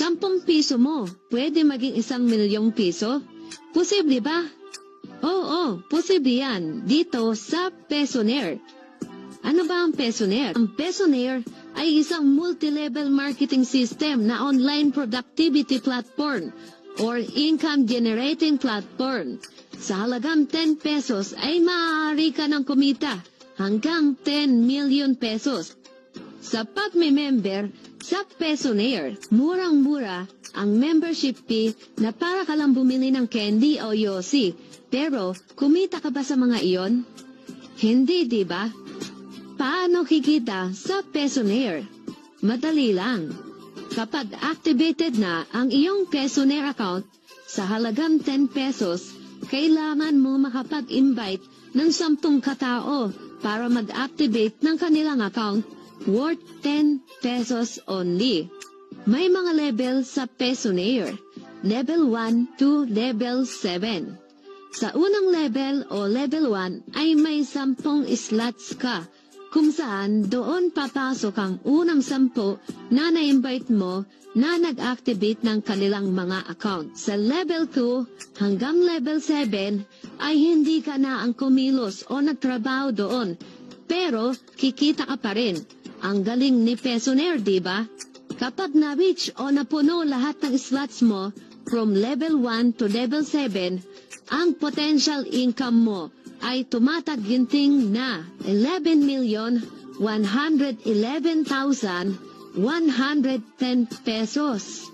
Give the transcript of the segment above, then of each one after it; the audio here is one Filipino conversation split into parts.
Sampung piso mo, pwede maging isang milyong piso? Posible ba? Oo, posible yan. Dito sa Pesonaire. Ano ba ang Pesonaire? Ang Pesonaire ay isang multi-level marketing system na online productivity platform or income generating platform. Sa halagang 10 pesos ay maaari ka ng kumita hanggang 10 million pesos. Sa pag-member sa Pesonaire, murang-mura ang membership fee na para ka lang bumili ng candy o yosi. Pero, kumita ka ba sa mga iyon? Hindi, di ba? Paano kikita sa Pesonaire? Madali lang. Kapag activated na ang iyong Pesonaire account sa halagang 10 pesos, kailangan mo makapag-invite ng 10 katao para mag-activate ng kanilang account worth 10 pesos only. May mga level sa Pesonaire. Level 1 to level 7. Sa unang level o level 1 ay may 10 slots ka kung saan doon papasok ang unang sampu na na-invite mo na nag-activate ng kanilang mga account. Sa level 2 hanggang level 7 ay hindi ka na ang kumilos o nagtrabaho doon. Pero kikita ka pa rin. Ang galing ni Pesonaire, di ba? Kapag na-reach o napuno lahat ng slots mo from level 1 to level 7, ang potential income mo ay tumataginting na 11,111,110 pesos.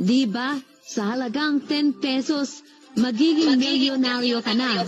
Di ba? Sa halagang 10 pesos, magiging milyonaryo ka na.